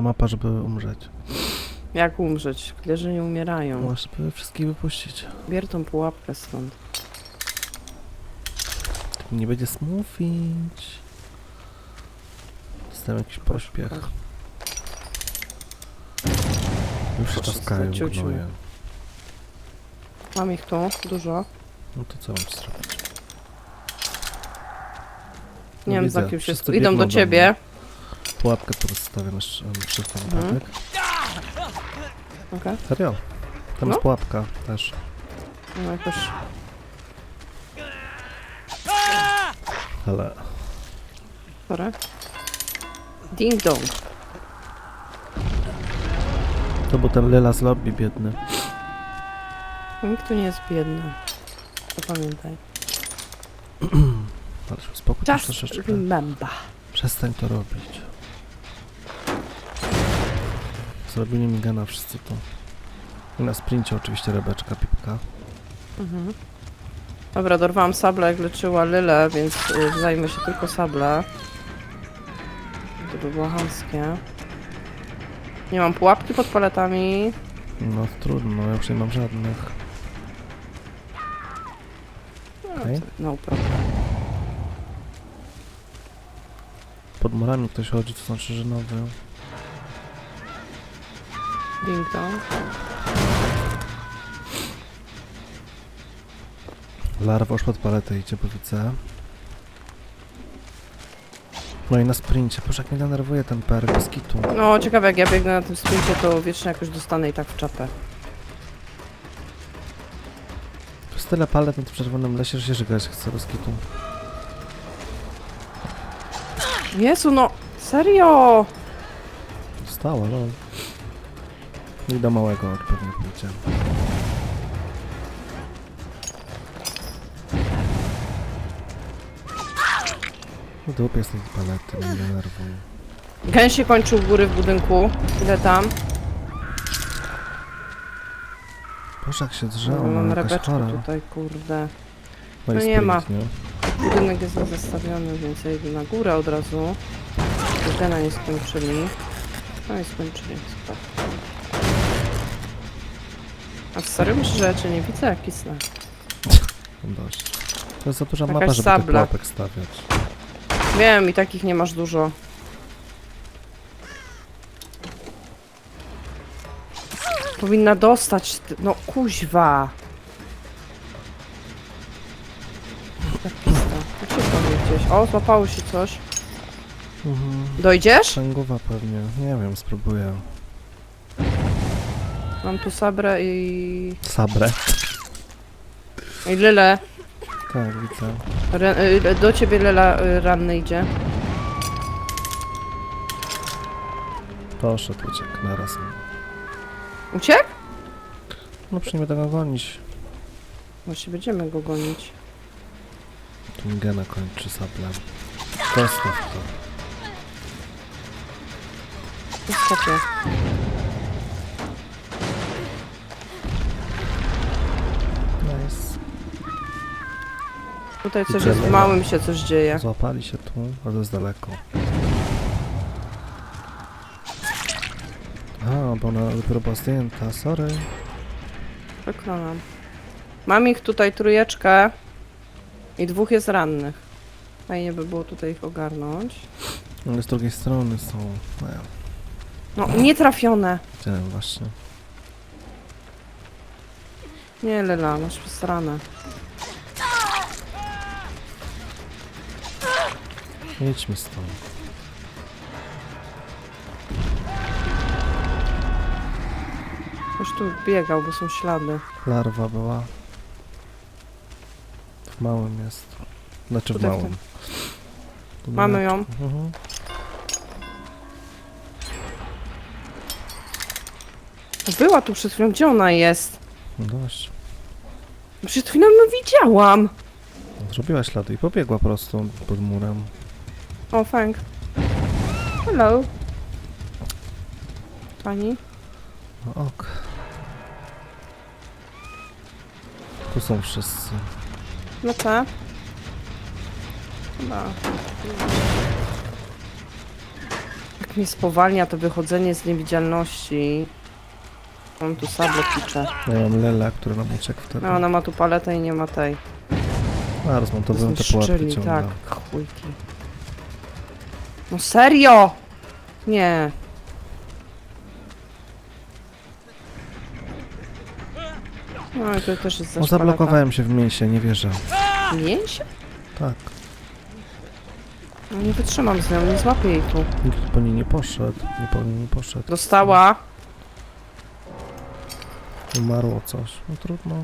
najlepsza mapa, żeby umrzeć. Jak umrzeć? Killerzy nie umierają. Masz, żeby wszystkich wypuścić. Bier tą pułapkę stąd. Nie będzie smoofić. Dostałem jakiś pośpiech. Już się Proszę, czaskają gnoje. Mam ich tu, dużo. No to co mam zrobić? Nie wiem widzę. za kim się... Wszyscy Idą biegną do ciebie. Pułapkę tu rozstawię na sz- na szybki Mhm. Okej. Serio? Tam No. jest pułapka też. No jakoś... Ale Sorry. Ding dong. to był ten Lela z lobby biedny. Nikt tu nie jest biedny. Zapamiętaj. Ale się uspokój się Just troszeczkę. remember. Przestań to robić. Zrobili mi gana wszyscy to. I na sprincie oczywiście rebeczka, pipka. Mhm. Dobra, dorwałam sablę, jak leczyła Lylę, więc y, zajmę się tylko sablę. To by było chamskie. Nie mam pułapki pod paletami. No trudno, ja już nie mam żadnych. No, Okej. to- no problem. Pod murami ktoś chodzi, to znaczy, że nowy. Ding dong. Larwa już pod paletę idzie, bo widzę. No i na sprincie, proszę jak mnie denerwuje ten perk z kitu. No, ciekawe jak ja biegnę na tym sprincie, to wiecznie jakoś dostanę i tak w czapę. To jest tyle palet na tym czerwonym lesie, że się żygać chce bez kitu. Jezu, no! Serio! Dostała, no. I do małego pewnie pójdzie. W dupie jest tej palety, mnie denerwują. Gen się kończył u góry w budynku. Ile tam? Boże, jak się drze, No, ona mam jakaś rebeczkę chora. tutaj, kurde. No, no nie ma. Budynek jest zastawiony, więc ja idę na górę od razu. Gena nie skończyli. No i skończyli, super. A że ja cię nie widzę, jak kisnę. Mam Dość. To jest za duża Jakaś mapa, żeby tych sabla. pułapek stawiać. Wiem, i takich nie masz dużo. Powinna dostać, ty- no kuźwa. Jak pista. Uciekła mi gdzieś. O, złapało się coś. Mhm. Dojdziesz? Szangowa pewnie. Nie wiem, spróbuję. Mam tu sabrę i... Sabre. i Lyle. Tak, widzę. Re, y, do ciebie Lela y, ranny idzie. Poszedł, uciekł naraz. Uciekł? No przecież nie będę go gonić. Właśnie będziemy go gonić. Tu mi gena kończy sablem. Zostaw to. Niestety. Nice. Tutaj coś jest, w małym się coś dzieje. Złapali się tu, ale jest daleko. A, bo ona dopiero była zdjęta, sorry. Przekonam. Mam ich tutaj trójeczkę i dwóch jest rannych. Fajnie by było tutaj ich ogarnąć. Ale z drugiej strony są... No, ja No, nie trafione. widziałem właśnie. Nie, Lela, masz posrane. Jedźmy stąd. Już tu biegał, bo są ślady. Larwa była. W małym jest. Znaczy w Tutaj w małym. Tu Mamy ją. Mhm. Była tu przed chwilą. Gdzie ona jest? No dość. Przed chwilą ją widziałam. Zrobiła ślady i pobiegła po prostu pod murem. O, Fang. Hello. Pani? No ok. Tu są wszyscy. No co? Chyba. Tak mnie spowalnia to wychodzenie z niewidzialności. Mam tu sable picze. Ja mam Lela, który nam uciekł wtedy. No, ona ma tu paletę i nie ma tej. A, rozmontowują te pułapki Zniszczyli, ciągle. tak, chujki. No serio! Nie. No i to też jest za zablokowałem się w mięsie, nie wierzę. Mięsie? Tak, No nie wytrzymam z nią, nie złapię jej tu. nikt po niej nie poszedł. Nie po niej nie poszedł. Dostała. Umarło coś. No trudno.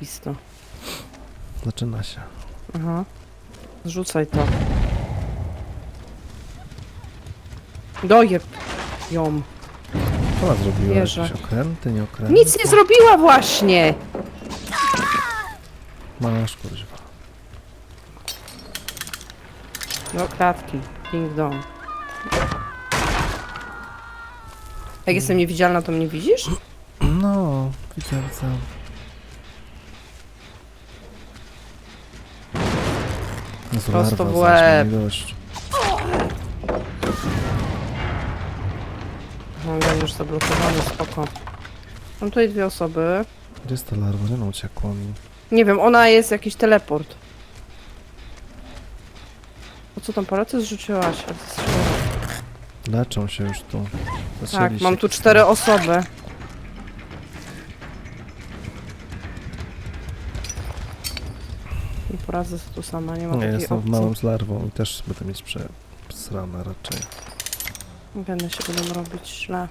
Listo. Zaczyna się. Aha. Zrzucaj to. Dojeb ją. Co ona zrobiła? Wierzę. Jakieś okręty, nie okręty? Nic nie zrobiła właśnie! Masz, kurwa. No, klatki. Ding dong. Jak jestem niewidzialna, to mnie widzisz? No, widzę, widzę. Jezu, Prosto larwa, w zaś łeb. dość. No, ja już zablokowany, spoko. Mam tutaj dwie osoby. Gdzie jest ta larwa? Nie no, uciekła mi. Nie wiem, ona jest jakiś teleport. O co tam palety zrzuciłaś? Leczą się już tu. Tak, Zaczęli mam się tu cztery osoby. Nie poradzę sobie tu sama, nie mam Nie, takiej jestem w opcji. małym z larwą i też będę mieć prze... srane raczej. Będę się będą robić źle.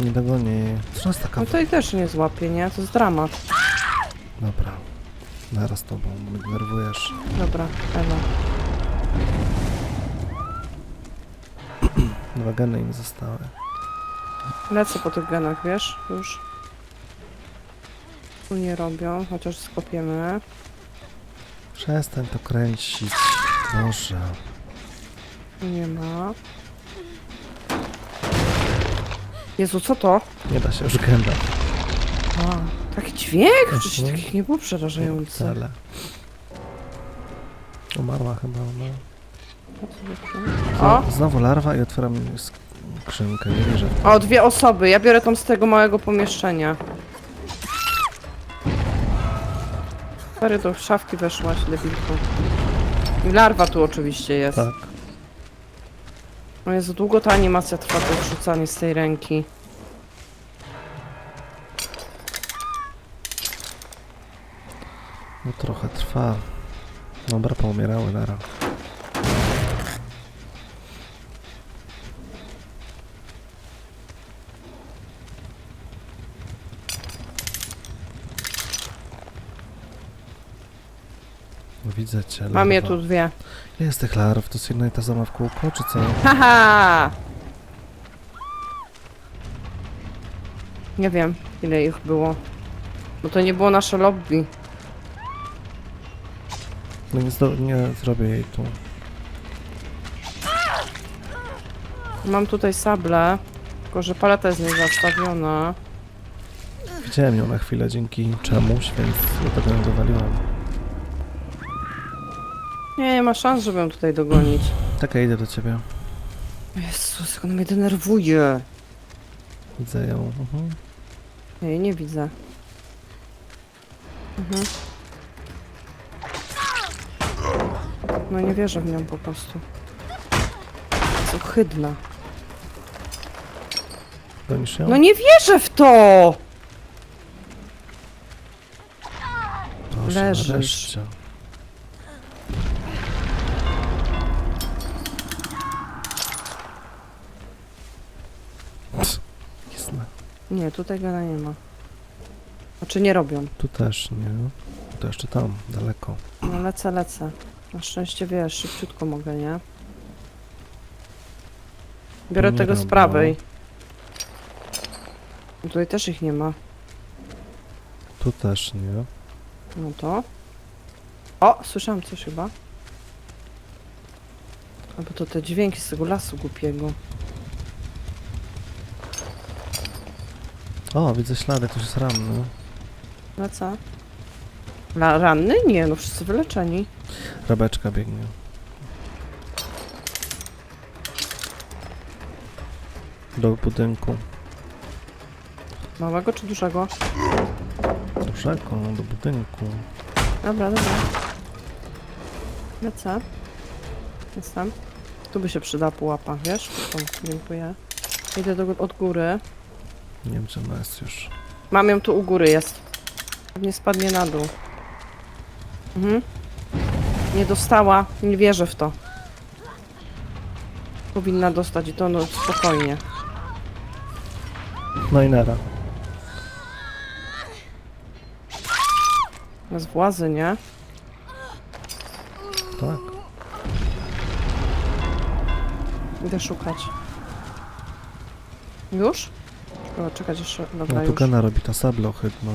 Nie dogonię jej. Co jest taka... No to i też nie złapie, nie? To jest dramat. Dobra. Naraz tobą, mnie denerwujesz. Dobra, Ewa. Dwa geny im zostały. Lecę po tych genach, wiesz? Już. Tu nie robią, chociaż skopiemy. Przestań to kręcić. Boże. Nie ma. Jezu, co to? Nie da się już gena. A, taki dźwięk? Przecież Mhm. takich nie było przerażający. Wcale. Umarła chyba, no. O, O! Znowu larwa i otwieram skrzynkę. Nie wierzę w to. o, dwie osoby. Ja biorę tą z tego małego pomieszczenia. Stary, do szafki weszłaś, debilku. I larwa tu oczywiście jest. Tak. No Jezu, długo ta animacja trwa, to wrzucanie z tej ręki. No trochę trwa. Dobra, poumierały nara. No Widzę cię. Mam je larwa. tu dwie. Ile jest tych larw? To jest jedna i ta sama w kółko, czy co? Haha! Nie wiem, ile ich było. Bo to nie było nasze lobby. No nie, zdo- nie zrobię jej tu. Mam tutaj sable, tylko że paleta jest niezastawiona. Widziałem ją na chwilę dzięki czemuś, więc dlatego ją dowaliłem. Nie, nie ma szans, żeby ją tutaj dogonić. Czekaj, idę do ciebie. Jezus, jak on mnie denerwuje. Widzę ją. Mhm. Ja jej nie widzę. Mhm. No nie wierzę w nią po prostu. Jest ohydna. Gonisz ją? No nie wierzę w to! Proszę, leżysz. nareszcie. Nie, tutaj gana nie ma. Znaczy nie robią. Tu też nie. To jeszcze tam, daleko. No lecę, lecę. Na szczęście wiesz, szybciutko mogę, nie? Biorę Nie tego z robią. prawej. Tutaj też ich nie ma. Tu też nie. No to. O, słyszałam coś chyba. Albo to te dźwięki z tego lasu głupiego. O, widzę ślady, ktoś jest ranny. Lecę. La, ranny? Nie, no wszyscy wyleczeni. Rabeczka biegnie. Do budynku. Małego czy dużego? Dużego, do budynku. Dobra, dobra. Lecę. Jestem. Tu by się przydała pułapa, wiesz? O, dziękuję. Idę do, od góry. Nie wiem, czy ona jest już. Mam ją tu u góry, jest. Nie spadnie na dół. Mhm. Nie dostała. Nie wierzę w to. Powinna dostać i to no spokojnie. No i nara. Z władzy, nie? Tak. Idę szukać. Już? Trzeba czekać jeszcze. Dobra, No tu już. Gena robi ta sabla ohydna.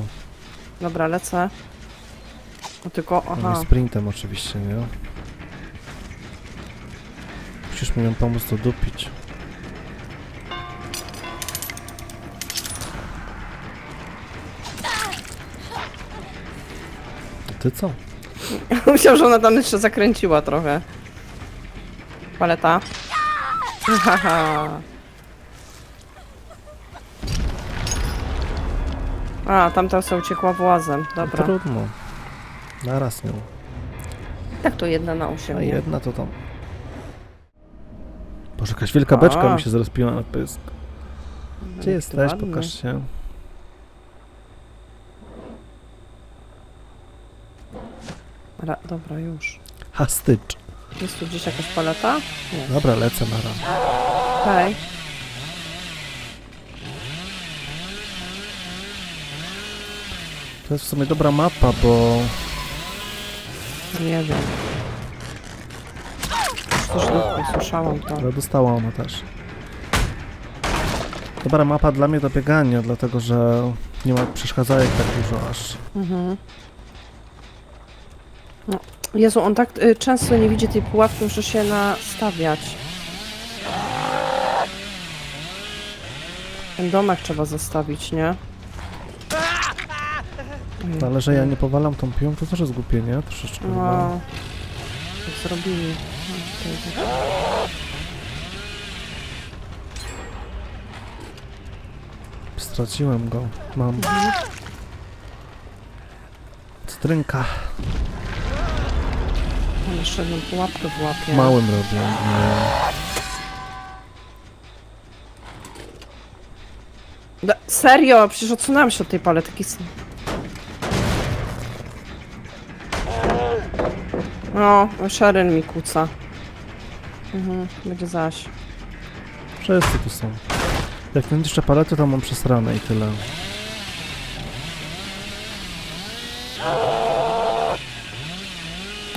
Dobra, lecę. No tylko, No aha. sprintem oczywiście, nie? Musisz mi ją pomóc to dupić. Ty co? Myślałam, że ona tam jeszcze zakręciła trochę. Paleta. Haha. A, tamta sobie uciekła włazem. Dobra. Trudno. Naraz nią. Tak to jedna na osiem, A nie? jedna to tam. Boże, jakaś wielka beczka A. mi się zrespiła na pysk. Gdzie jaki jesteś? ładny. Pokaż się. Ra, dobra, już. Hastycz. Jest tu gdzieś jakaś paleta? Nie. Dobra, lecę na ran. Okej. To jest w sumie dobra mapa, bo Nie wiem. Coś dupy, słyszałam to. ale dostała ona też. Dobra mapa dla mnie do biegania, dlatego że nie ma przeszkadzajek tak dużo aż. Mhm. No. Jezu, on tak y, często nie widzi tej pułapki, muszę się nastawiać. Ten domek trzeba zostawić, nie? No, ale że ja nie powalam tą piłą, to też jest głupie, nie? Troszeczkę chyba. No. Tak zrobili. No, tutaj tak. Straciłem go. Mam. Cytrynka. Mam jeszcze jedną pułapkę w łapie. Małym robię. Nie. Da, serio? Przecież odsunęłam się od tej paletki. No, Sharon mi kuca. Mhm, będzie zaś. Wszyscy tu są. Jak będę jeszcze palety, to mam przesrane i tyle.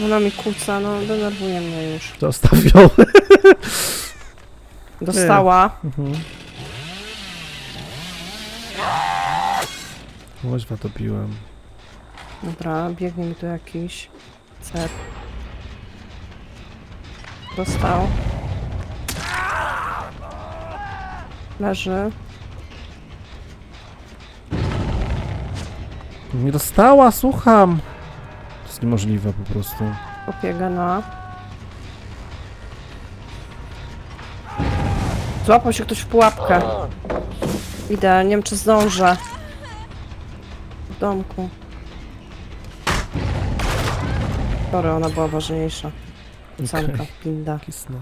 Ona mi kuca, no denerwuje mnie już. Zostawiony. Dostała. Mhm. Łoźwa dobiłem. Dobra, biegnie mi tu jakiś cep. Dostał. Leży. Nie dostała, słucham. To jest niemożliwe po prostu. Kopię na. Złapał się ktoś w pułapkę. Idę, nie wiem czy zdążę. W domku. Sorry, ona była ważniejsza. Okej, pinda. Kisnę.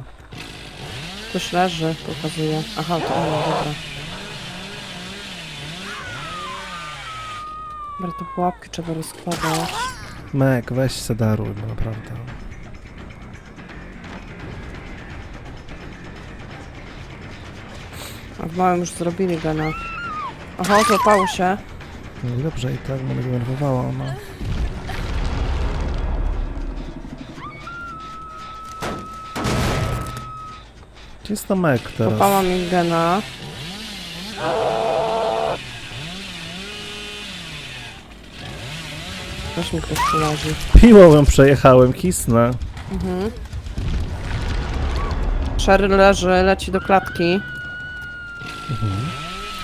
Ktoś leży, pokazuje. Aha, to ona, dobra. Dobra, te pułapki trzeba rozkładać. Mek, weź se daruj, no naprawdę. A w małym już zrobili gana. Aha, złapało się. No i dobrze, i tak mnie denerwowała ona. Gdzie jest to Mek teraz? Kopała mi gena. Weź mi ktoś przyleży. Piłą ją przejechałem, kisnę. Mhm. Sherry leży, leci do klatki.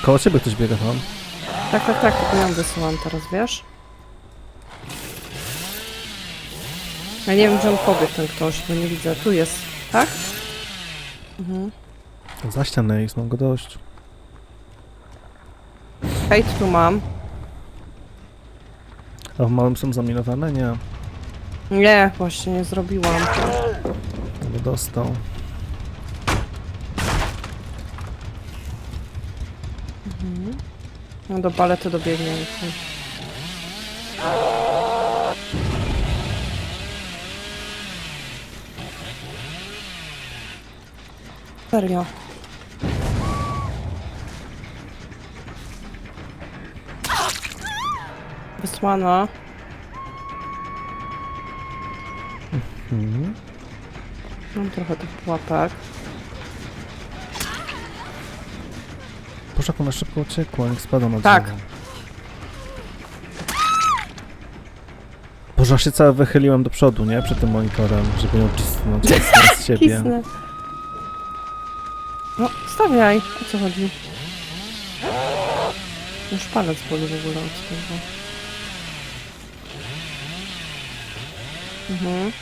Koło ciebie ktoś biega tam. Tak, tak, tak, tylko ją wysyłam teraz, wiesz? Ja nie wiem, gdzie on pobiegł ten ktoś, bo nie widzę. Tu jest, tak? Mhm. Za ścianę jest, mam go dość. Hejt tu mam. A w małym są zaminowane? Nie. Nie, właśnie nie zrobiłam. Nie dostał. No do balety dobiegnie. Serio. Wysłana. Mhm. Mam trochę tych pułapek. Boże, jak ona szybko uciekła, niech spada na Tak. drzewo. Boże, aż się cały wychyliłem do przodu, nie? Przed tym monitorem, żeby ją cisnąć z siebie. Kisnę. No, stawiaj. O co chodzi? Już palec boli w ogóle od tego. Mhm.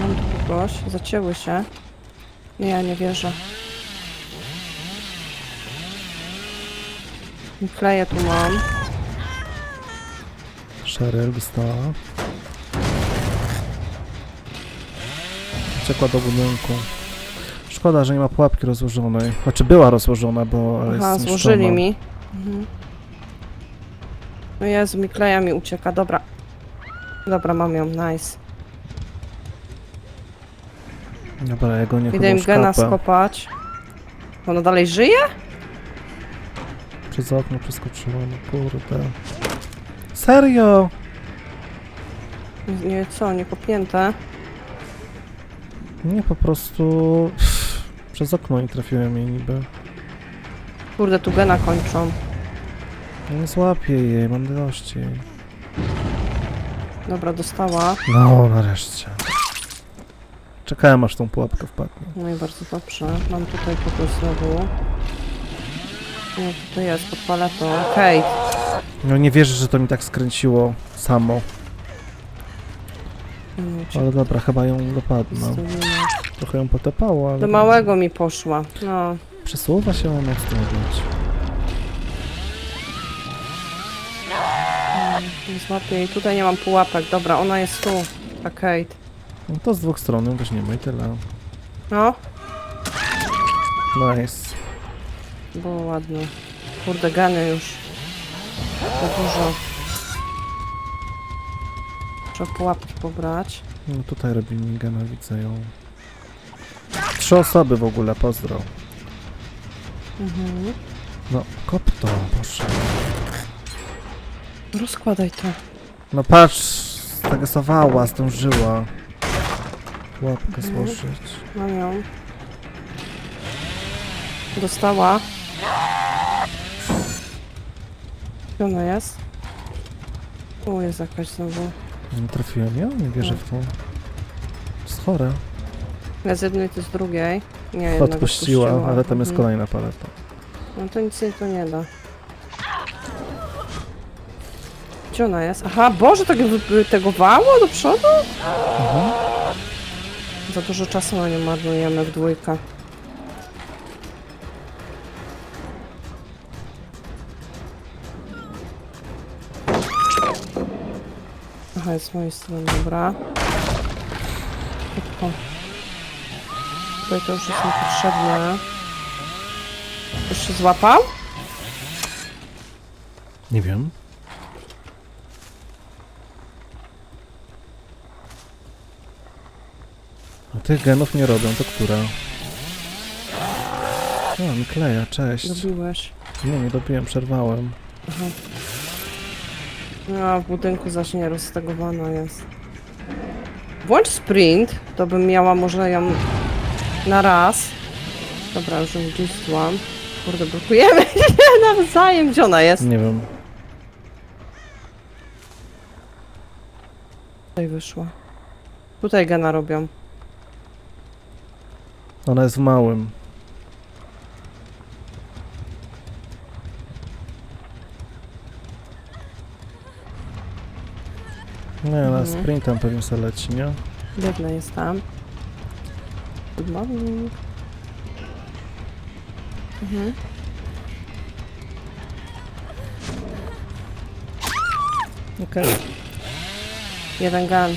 Mam tu kogoś. Zacięły się. Nie, ja nie wierzę. I Kleję tu mam. Cheryl dostała. Uciekła do budynku. Szkoda, że nie ma pułapki rozłożonej. Znaczy była rozłożona, bo Aha, jest złożyli mi. Mhm. No Jezu, mi kleja mi ucieka. Dobra. Dobra, mam ją. Nice. Dobra, ja go nie Idę im gena skopać. Ona dalej żyje? Przez okno przeskoczyła, no kurde. Serio? Nie, nie co, nie kopnięte. Nie, po prostu... Przez okno nie trafiłem jej niby. Kurde, tu gena kończą. Nie złapię jej, mam dość jej. Dobra, dostała. No, nareszcie. Czekałem aż tą pułapkę wpadnie. No i bardzo dobrze. Mam tutaj kogoś znowu. No tutaj jest, pod paletą. Okej. No nie wierzę, że to mi tak skręciło samo. Ale dobra, chyba ją dopadnę. Trochę ją potepało, ale... Do małego mi poszła. No. Przesuwa się on, jak to mówić. Nie złapię jej. Tutaj nie mam pułapek. Dobra, ona jest tu. Ta Kate. No to z dwóch stron ją weźmiemy i tyle. No, Nice. było ładnie. Kurde, geny już. Za dużo. Trzeba pułapki pobrać. No tutaj robi migana, widzę ją. Trzy osoby w ogóle, pozdro. Mhm. No, kop to, proszę. Rozkładaj to. No patrz, stagesowała, zdążyła. Łapkę złożyć. Mam ją. Dostała. Gdzie ona jest? O, jest jakaś znowu. Nie trafiłem ją? Nie wierzę w to. To jest chore. Ja z jednej, to z drugiej. Nie, jednego Odpuściła, ale tam jest Mhm. kolejna paleta. No to nic jej to nie da. Gdzie ona jest? Aha, Boże, tak wy- tego wało do przodu? Mhm. Za dużo czasu na nie marnujemy w dwójkę. Aha, jest z mojej strony, dobra. Szybko. Tutaj to już jest niepotrzebne. Już się złapał? Nie wiem. A tych genów nie robią, to które? A, Mikleja, cześć. Dobiłeś. Nie, nie dobiłem, przerwałem. Aha. No, w budynku zaś nie roztegowana jest. Włącz sprint, to bym miała może ją na raz. Dobra, już ją ucisnęłam. Kurde, blokujemy się nawzajem. Gdzie ona jest? Nie wiem. Tutaj wyszła. Tutaj gena robią. Ona jest w małym. Nie, na Mhm. sprintem pewnie se leci, nie? Biegnę, jestem. Good morning. Mhm. Okej. Jeden gun.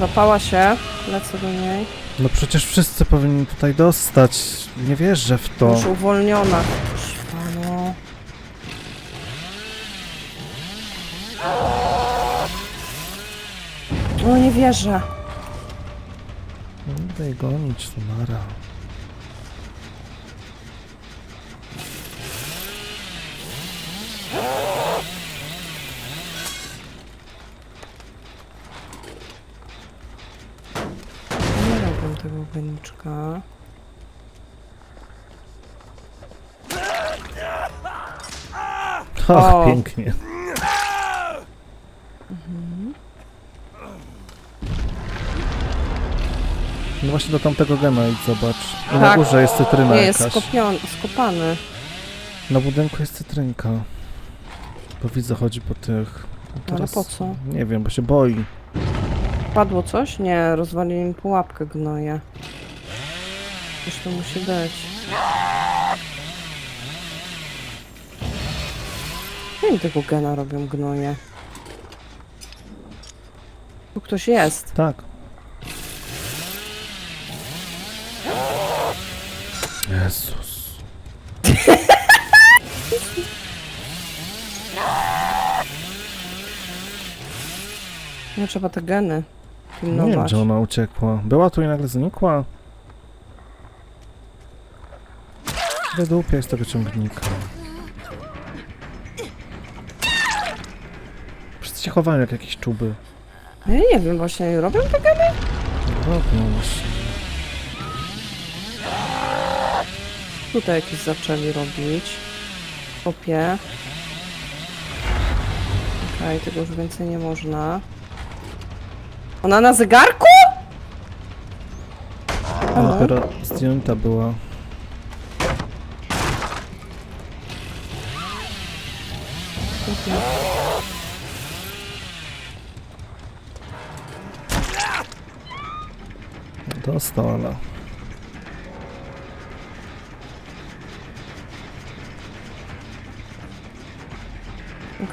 Zapała się. Lecę do niej. No przecież wszyscy powinni tutaj dostać. Nie wierzę w to. Już uwolniona. No nie wierzę. No, Daj gonić, Sumara. Nie robię tego goniczka. Och, pięknie. Właśnie do tamtego gena idź zobacz. I na Tak. górze jest cytryna Nie, jest jakaś. skopion, skopany. Na budynku jest cytrynka. Bo widzę, chodzi po tych. Ale po co? Nie wiem, bo się boi. Padło coś? Nie, rozwalili mi pułapkę gnoje. Coś to musi być. Nie wiem, tego gena robią gnoje. Tu ktoś jest. Tak. Jezus. Nie trzeba te geny Nie wiem, pilnować. gdzie ona uciekła. Była tu i nagle znikła. Wydłupiaj z tego ciągnika. Wszyscy się chowają jak jakieś czuby. Ja nie wiem, właśnie robią te geny? Robią właśnie. Tutaj jakieś zaczęli robić. Kopie. Okej, tego już więcej nie można. Ona na zegarku? A Halo? dopiero zdjęta była. Okej. Dostał,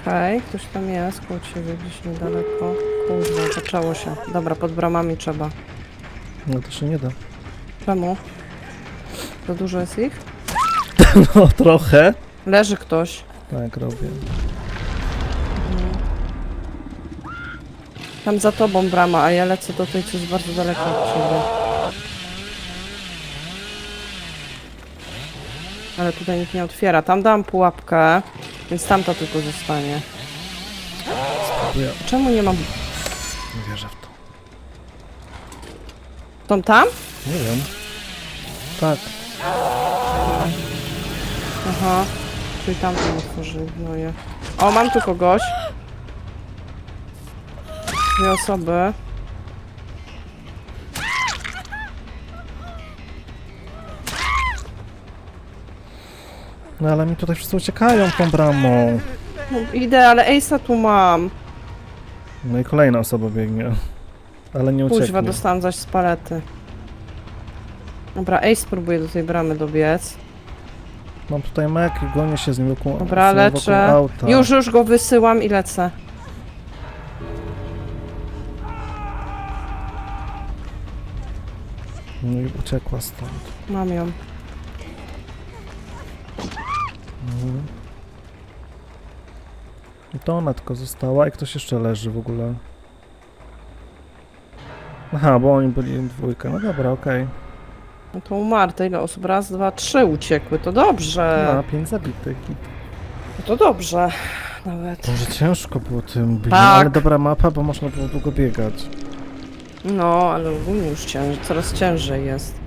Okej, ktoś tam jest, koło ciebie gdzieś niedaleko. Kurde, zaczęło się. Dobra, pod bramami trzeba. No to się nie da. Czemu? Za dużo jest ich? No trochę. Leży ktoś. Tak, robię. Tam za tobą brama, a ja lecę do tej, co jest bardzo daleko od ciebie. Ale tutaj nikt nie otwiera. Tam dam pułapkę, więc tamta tylko zostanie. Spróbuję. Czemu nie mam... Nie wierzę w to. Tą tam? Nie wiem. Tak. Aha. Czyli tamtą otworzyli gnoje. O, mam tu kogoś. Dwie osoby. No ale mi tutaj wszyscy uciekają tą bramą. Idę, ale Ace'a tu mam. No i kolejna osoba biegnie. Ale nie Kuźwa, ucieknie. dostałam zaś z palety. Dobra, Ace próbuje do tej bramy dobiec. Mam tutaj mek i gonię się z nim wokół, Dobra, z nim wokół leczę. auta. Już, już go wysyłam i lecę. No i uciekła stąd. Mam ją. Mhm. I to ona tylko została i ktoś jeszcze leży w ogóle. Aha, bo oni byli dwójkę. No dobra, okej. No to umarł. To ile osób? Raz, dwa, trzy uciekły. To dobrze. No, pięć zabitych. No to dobrze. Nawet. Może ciężko było tym bić, Tak. ale dobra mapa, bo można było długo biegać. No, ale ogólnie już cięż, coraz ciężej jest.